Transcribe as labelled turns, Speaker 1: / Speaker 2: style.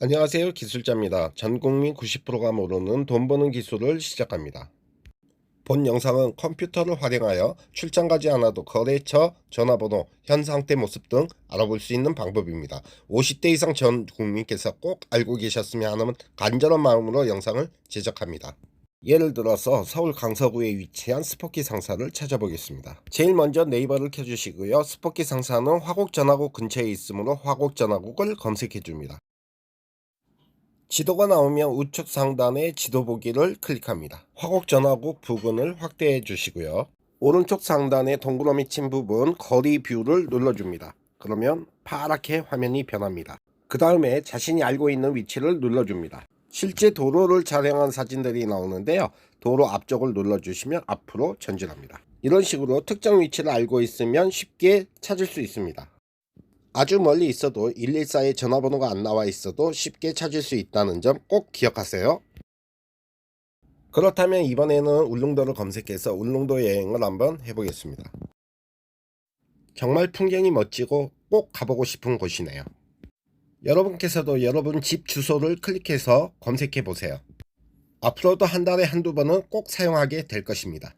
Speaker 1: 안녕하세요. 기술자입니다. 전 국민 90%가 모르는 돈 버는 기술을 시작합니다. 본 영상은 컴퓨터를 활용하여 출장 가지 않아도 거래처, 전화번호, 현 상태 모습 등 알아볼 수 있는 방법입니다. 50대 이상 전 국민께서 꼭 알고 계셨으면 하는 간절한 마음으로 영상을 제작합니다. 예를 들어서 서울 강서구에 위치한 스포키 상사를 찾아보겠습니다. 제일 먼저 네이버를 켜주시고요. 스포키 상사는 화곡 전화국 근처에 있으므로 화곡 전화국을 검색해 줍니다. 지도가 나오면 우측 상단에 지도 보기를 클릭합니다. 화곡 전화국 부근을 확대해 주시고요. 오른쪽 상단에 동그라미 친 부분 거리 뷰를 눌러줍니다. 그러면 파랗게 화면이 변합니다. 그 다음에 자신이 알고 있는 위치를 눌러줍니다. 실제 도로를 촬영한 사진들이 나오는데요. 도로 앞쪽을 눌러주시면 앞으로 전진합니다. 이런 식으로 특정 위치를 알고 있으면 쉽게 찾을 수 있습니다. 아주 멀리 있어도 114에 전화번호가 안 나와 있어도 쉽게 찾을 수 있다는 점 꼭 기억하세요. 그렇다면 이번에는 울릉도를 검색해서 울릉도 여행을 한번 해보겠습니다. 정말 풍경이 멋지고 꼭 가보고 싶은 곳이네요. 여러분께서도 여러분 집 주소를 클릭해서 검색해 보세요. 앞으로도 한 달에 한두 번은 꼭 사용하게 될 것입니다.